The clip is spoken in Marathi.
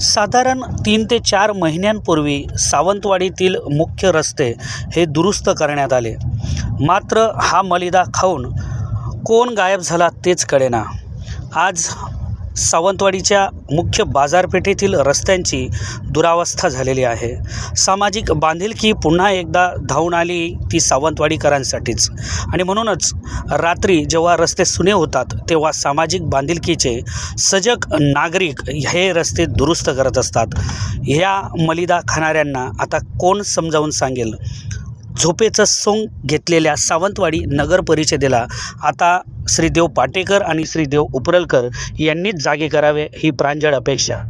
साधारण तीन ते चार महिन्यांपूर्वी सावंतवाडीतील मुख्य रस्ते हे दुरुस्त करण्यात आले. मात्र हा मलिदा खाऊन कोण गायब झाला तेच कळेना. आज सावंतवाडीच्या मुख्य बाजारपेठेतील रस्त्यांची दुरावस्था झालेली आहे. सामाजिक बांधिलकी पुन्हा एकदा धावून आली ती सावंतवाडीकरांसाठीच. आणि म्हणूनच रात्री जेव्हा रस्ते सुने होतात तेव्हा सामाजिक बांधिलकीचे सजग नागरिक हे रस्ते दुरुस्त करत असतात. ह्या मलिदा खाणाऱ्यांना आता कोण समजावून सांगेल? झोपेचं सोंग घेतलेल्या सावंतवाडी नगर परिषदेला आता श्रीदेव पाटेकर आणि श्रीदेव उपरलकर यांनीच जागे करावे ही प्रांजळ अपेक्षा.